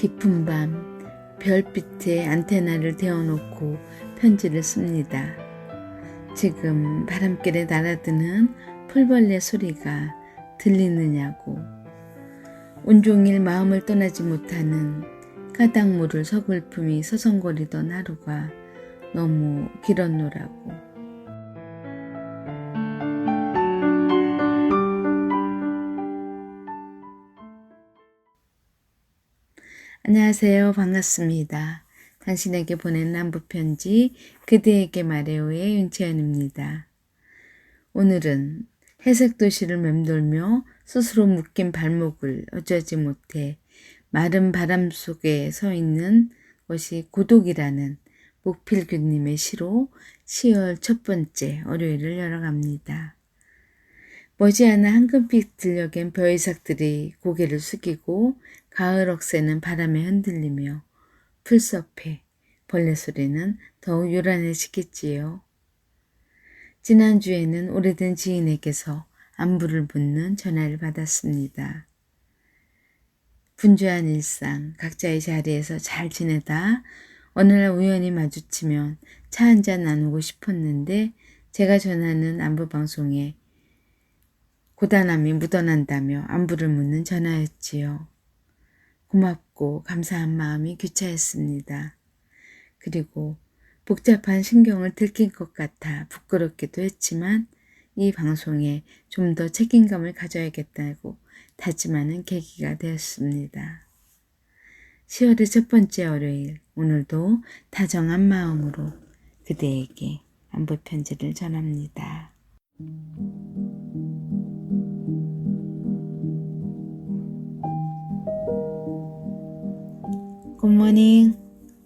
깊은 밤 별빛에 안테나를 대어놓고 편지를 씁니다. 지금 바람길에 날아드는 풀벌레 소리가 들리느냐고 온종일 마음을 떠나지 못하는 까닭모를 서글픔이 서성거리던 하루가 너무 길었노라고. 안녕하세요. 반갑습니다. 당신에게 보낸 남부편지 그대에게 말해요의 윤채연입니다. 오늘은 회색 도시를 맴돌며 스스로 묶인 발목을 어쩌지 못해 마른 바람 속에 서 있는 것이 고독이라는 목필규님의 시로 10월 첫 번째 월요일을 열어갑니다. 머지않아 황금빛 들녘엔 벼이삭들이 고개를 숙이고 가을 억새는 바람에 흔들리며 풀숲에 벌레 소리는 더욱 요란해지겠지요. 지난주에는 오래된 지인에게서 안부를 묻는 전화를 받았습니다. 분주한 일상, 각자의 자리에서 잘 지내다 어느 날 우연히 마주치면 차 한잔 나누고 싶었는데 제가 전하는 안부 방송에 고단함이 묻어난다며 안부를 묻는 전화였지요. 고맙고 감사한 마음이 귀차했습니다. 그리고 복잡한 신경을 들킨 것 같아 부끄럽기도 했지만 이 방송에 좀 더 책임감을 가져야겠다고 다짐하는 계기가 되었습니다. 10월의 첫 번째 월요일, 오늘도 다정한 마음으로 그대에게 안부 편지를 전합니다. 굿모닝.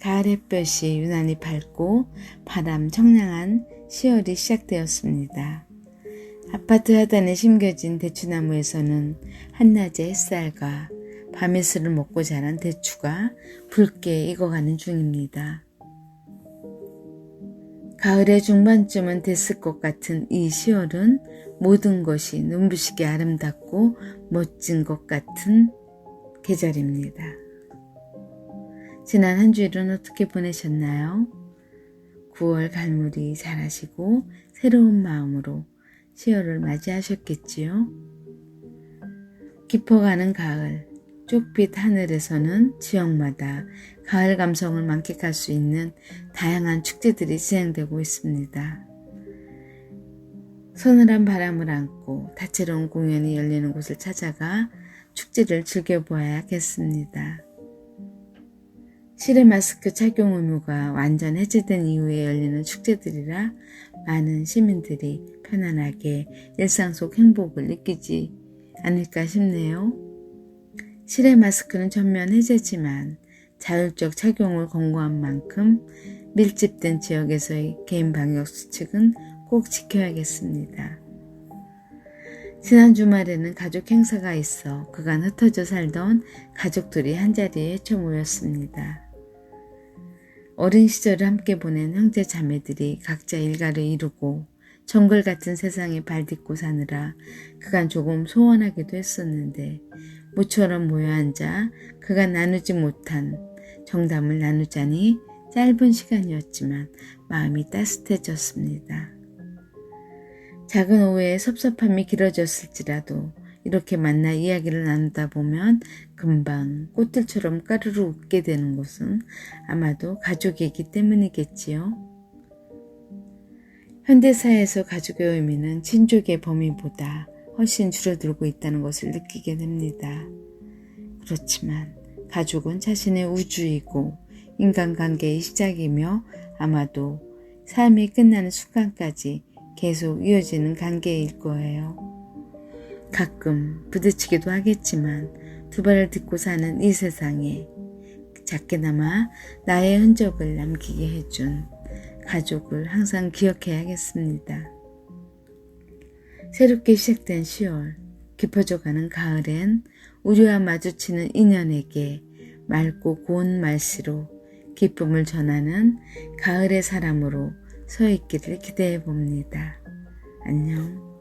가을 햇볕이 유난히 밝고 바람 청량한 10월이 시작되었습니다. 아파트 하단에 심겨진 대추나무에서는 한낮의 햇살과 밤이슬을 먹고 자란 대추가 붉게 익어가는 중입니다. 가을의 중반쯤은 됐을 것 같은 이 10월은 모든 것이 눈부시게 아름답고 멋진 것 같은 계절입니다. 지난 한 주일은 어떻게 보내셨나요? 9월 갈무리 잘하시고 새로운 마음으로 10월을 맞이하셨겠지요? 깊어가는 가을, 쪽빛 하늘에서는 지역마다 가을 감성을 만끽할 수 있는 다양한 축제들이 진행되고 있습니다. 서늘한 바람을 안고 다채로운 공연이 열리는 곳을 찾아가 축제를 즐겨보아야겠습니다. 실외 마스크 착용 의무가 완전 해제된 이후에 열리는 축제들이라 많은 시민들이 편안하게 일상 속 행복을 느끼지 않을까 싶네요. 실외 마스크는 전면 해제지만 자율적 착용을 권고한 만큼 밀집된 지역에서의 개인 방역 수칙은 꼭 지켜야겠습니다. 지난 주말에는 가족 행사가 있어 그간 흩어져 살던 가족들이 한자리에 헤쳐 모였습니다. 어린 시절을 함께 보낸 형제 자매들이 각자 일가를 이루고 정글 같은 세상에 발딛고 사느라 그간 조금 소원하기도 했었는데 모처럼 모여 앉아 그간 나누지 못한 정담을 나누자니 짧은 시간이었지만 마음이 따뜻해졌습니다. 작은 오해에 섭섭함이 길어졌을지라도 이렇게 만나 이야기를 나누다 보면 금방 꽃들처럼 까르르 웃게 되는 것은 아마도 가족이기 때문이겠지요. 현대사회에서 가족의 의미는 친족의 범위보다 훨씬 줄어들고 있다는 것을 느끼게 됩니다. 그렇지만 가족은 자신의 우주이고 인간관계의 시작이며 아마도 삶이 끝나는 순간까지 계속 이어지는 관계일 거예요. 가끔 부딪히기도 하겠지만 두 발을 딛고 사는 이 세상에 작게나마 나의 흔적을 남기게 해준 가족을 항상 기억해야겠습니다. 새롭게 시작된 10월, 깊어져가는 가을엔 우리와 마주치는 인연에게 맑고 고운 말씨로 기쁨을 전하는 가을의 사람으로 서 있기를 기대해 봅니다. 안녕.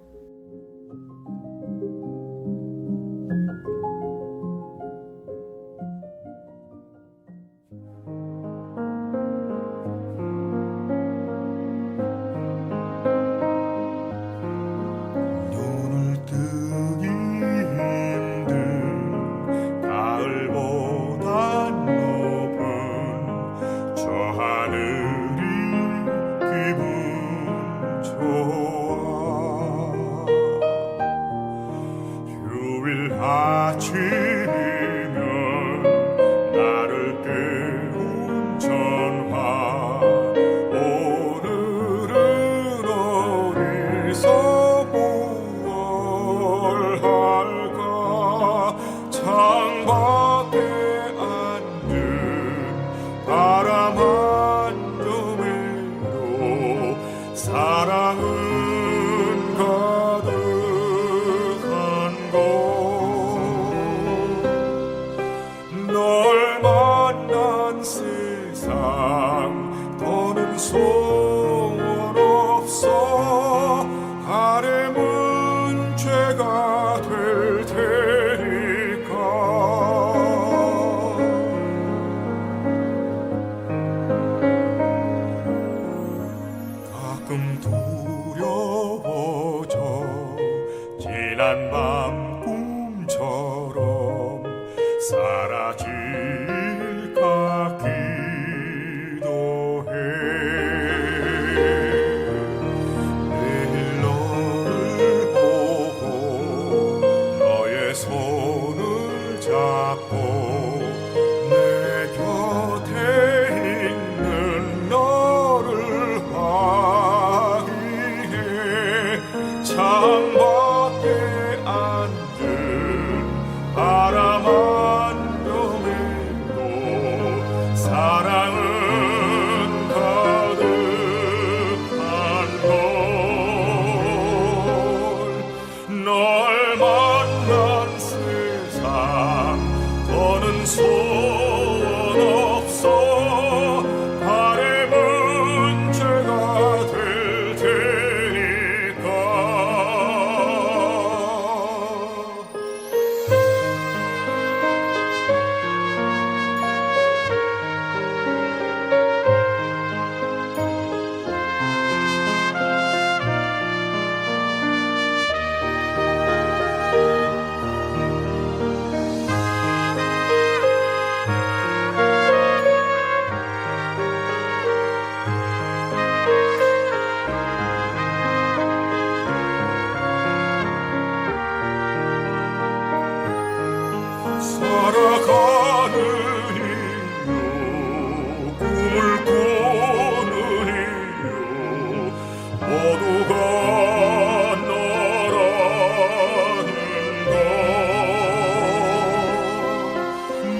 사랑은 더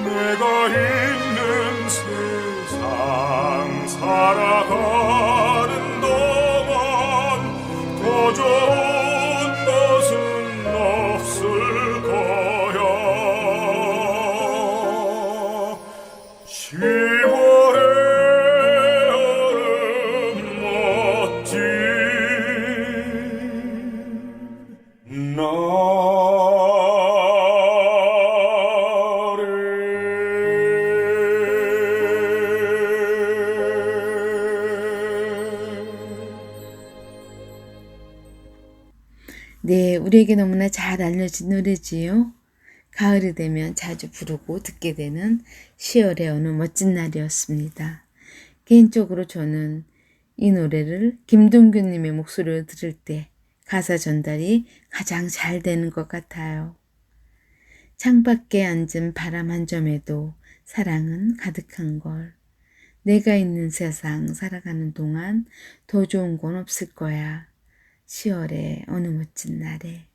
내가 있는 세상 살아 우리에게 너무나 잘 알려진 노래지요. 가을이 되면 자주 부르고 듣게 되는 10월의 어느 멋진 날이었습니다. 개인적으로 저는 이 노래를 김동규님의 목소리로 들을 때 가사 전달이 가장 잘 되는 것 같아요. 창밖에 앉은 바람 한 점에도 사랑은 가득한 걸. 내가 있는 세상 살아가는 동안 더 좋은 건 없을 거야. 10월의 어느 멋진 날에.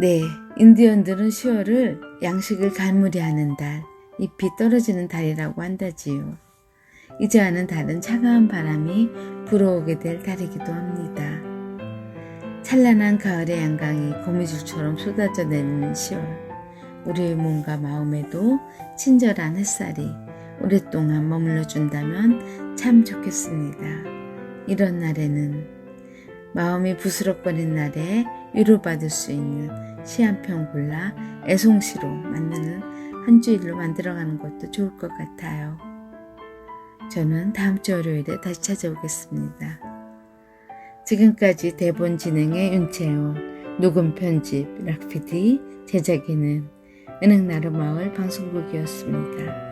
네, 인디언들은 10월을 양식을 갈무리 하는 달, 잎이 떨어지는 달이라고 한다지요. 이제 아는 달은 차가운 바람이 불어오게 될 달이기도 합니다. 찬란한 가을의 양강이 거미줄처럼 쏟아져 내리는 10월. 우리의 몸과 마음에도 친절한 햇살이 오랫동안 머물러 준다면 참 좋겠습니다. 이런 날에는 마음이 부스럭거린 날에 위로받을 수 있는 시 한 편 골라 애송시로 만드는 한 주일로 만들어가는 것도 좋을 것 같아요. 저는 다음 주 월요일에 다시 찾아오겠습니다. 지금까지 대본 진행의 윤채원, 녹음 편집 락피디, 제작에는 은행나루 마을 방송국이었습니다.